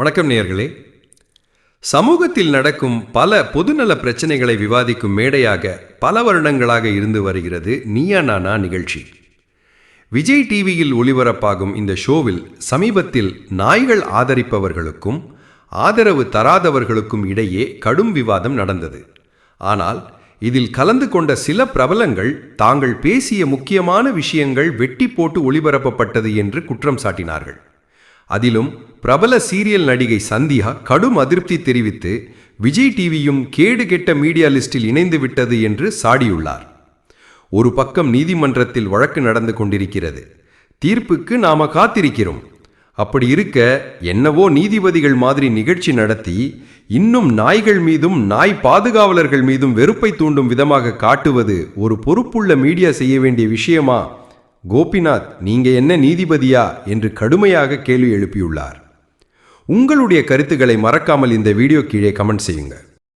வணக்கம் நேயர்களே. சமூகத்தில் நடக்கும் பல பொதுநல பிரச்சனைகளை விவாதிக்கும் மேடையாக பல வருடங்களாக இருந்து வருகிறது நீயா நானா நிகழ்ச்சி. விஜய் டிவியில் ஒளிபரப்பாகும் இந்த ஷோவில் சமீபத்தில் நாய்கள் ஆதரிப்பவர்களுக்கும் ஆதரவு தராதவர்களுக்கும் இடையே கடும் விவாதம் நடந்தது. ஆனால் இதில் கலந்து கொண்ட சில பிரபலங்கள் தாங்கள் பேசிய முக்கியமான விஷயங்கள் வெட்டி போட்டு ஒளிபரப்பப்பட்டது என்று குற்றம் சாட்டினார்கள். அதிலும் பிரபல சீரியல் நடிகை சந்தியா கடும் அதிருப்தி தெரிவித்து விஜய் டிவியும் கேடு கெட்ட மீடியா லிஸ்டில் இணைந்து விட்டது என்று சாடியுள்ளார். ஒரு பக்கம் நீதிமன்றத்தில் வழக்கு நடந்து கொண்டிருக்கிறது. தீர்ப்புக்கு நாம காத்திருக்கிறோம். அப்படி இருக்க என்னவோ நீதிபதிகள் மாதிரி நிகழ்ச்சி நடத்தி இன்னும் நாய்கள் மீதும் நாய் பாதுகாவலர்கள் மீதும் வெறுப்பை தூண்டும் விதமாக காட்டுவது ஒரு பொறுப்புள்ள மீடியா செய்ய வேண்டிய விஷயமா? கோபிநாத் நீங்க என்ன நீதிபதியா? என்று கடுமையாக கேள்வி எழுப்பியுள்ளார். உங்களுடைய கருத்துக்களை மறக்காமல் இந்த வீடியோ கீழே கமெண்ட் செய்யுங்கள்